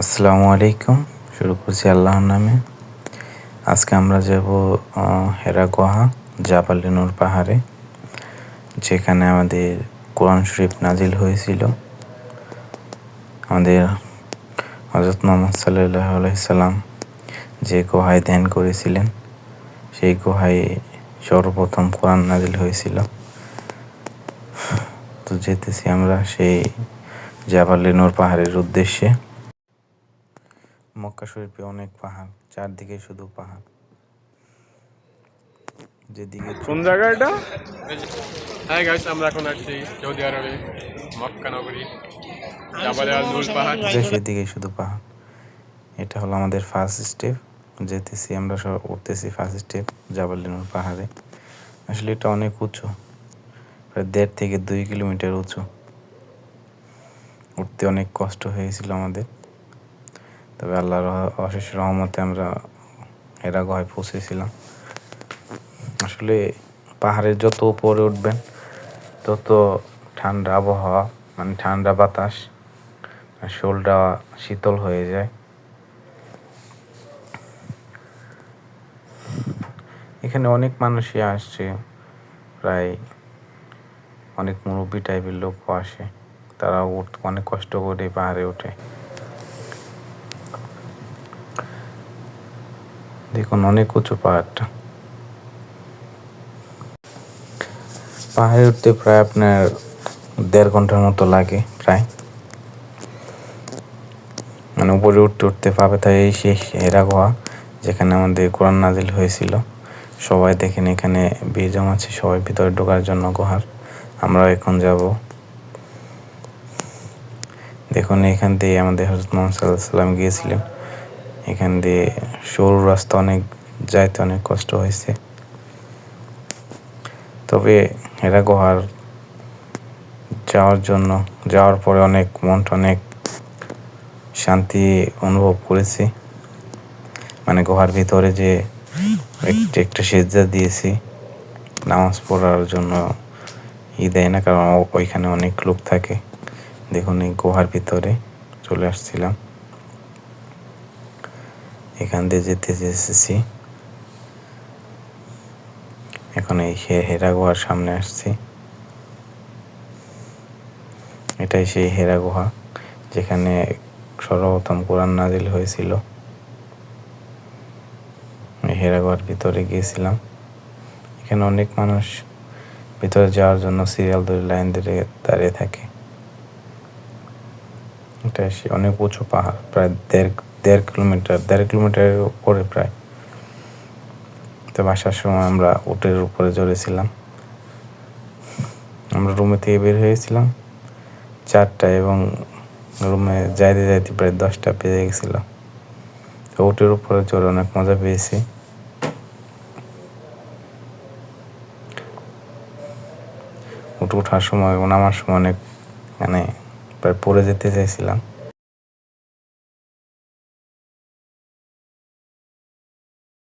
আসসালামু আলাইকুম। শুরু করছি আল্লাহর নামে। আজকে আমরা যাব হেরা গুহা জাপালিনুর পাহাড়ে, যেখানে আমাদের কোরআন শরীফ নাজিল হয়েছিল। আমাদের হজরত মোহাম্মদ সাল্লাহ আলাইসাল্লাম যে গুহায় ধ্যান করেছিলেন, সেই গুহায় সর্বপ্রথম কোরআন নাজিল হয়েছিল। তো যেতেছি আমরা সেই জাপালিনুর পাহাড়ের উদ্দেশ্যে। মক্কা শরীফে অনেক পাহাড় চারদিকে শুধু পাহাড়। যেদিকে কোন জায়গা এটা? হ্যাঁ গাইস আমরা এখন আছি সৌদি আরবে মক্কা নগরী জাবালে আল নুর পাহাড়। সেদিকে শুধু পাহাড়। এটা হলো আমাদের ফার্স্ট স্টেপ যেতেছি আমরা সব উঠতেছি ফার্স্ট স্টেপ জাবালিনুর পাহাড়ে। আসলে এটা অনেক উঁচু প্রায় দেড় থেকে দুই কিলোমিটার উঁচু। উঠতে অনেক কষ্ট হয়েছিল আমাদের। তবে আল্লাহর অশেষ রহমতে আমরা এরা গয় পৌঁছেছিলাম। আসলে পাহাড়ের যত উপরে উঠবেন, তত ঠান্ডা আবহাওয়া মানে ঠান্ডা বাতাস শোলটা শীতল হয়ে যায়। এখানে অনেক মানুষই আসছে, প্রায় অনেক মুরব্বী টাইপের লোকও আসে। তারা অনেক কষ্ট করে পাহাড়ে ওঠে। দেখুন, অনেক উঁচু পাহাড়টা। পাহাড়ে উঠতে প্রায় আপনার দেড় ঘণ্টার মতো লাগে, প্রায়। মানে উপরে উঠতে উঠতে পাবে তাই এই শেষ হেরা গোয়া, যেখানে আমাদের কোরআন নাজিল হয়েছিল। সবাই দেখেন এখানে বিয়ে জমাচ্ছে, সবাই ভিতরে ঢোকার জন্য গুহার আমরা এখন যাব। দেখুন, এখান দিয়ে আমাদের হজরত মোহাম্মদ সাল্লাহ সাল্লাম গিয়েছিলেন। এখান দিয়ে সরু রাস্তা অনেক, যাইতে অনেক কষ্ট হয়েছে। তবে এরা গুহার যাওয়ার জন্য, যাওয়ার পরে অনেক মনটা অনেক শান্তি অনুভব করেছি। মানে গুহার ভিতরে যে একটা সেজা দিয়েছি, নামাজ পড়ার জন্য ই দেয় না, কারণ ওইখানে অনেক লোক থাকে। দেখুন এই গুহার ভিতরে চলে আসছিলাম। এখান দিয়ে যেতে এসেছি এখন এই হেরা গুহার সামনে আসছি। এটাই সেই হেরা গুহা যেখানে সর্বপ্রথম কোরআন নাজিল হয়েছিল। হেরা গুহার ভিতরে গিয়েছিলাম। এখানে অনেক মানুষ ভিতরে যাওয়ার জন্য সিরিয়াল ধরে লাইন ধরে দাঁড়িয়ে থাকে। এটা অনেক উঁচু পাহাড়, প্রায় দেড় দেড় কিলোমিটার, দেড় কিলোমিটারের উপরে প্রায়। তো বাসার সময় আমরা উটের উপরে চড়েছিলাম। আমরা রুমে থেকে বের হয়েছিলাম। চারটা এবং রুমে যাইতে যাইতে প্রায় দশটা বেজে গেছিল। তো উটের উপরে চড়ে অনেক মজা পেয়েছি। উঠে ওঠার সময় নামার সময় অনেক মানে প্রায় পড়ে যেতে চাইছিলাম।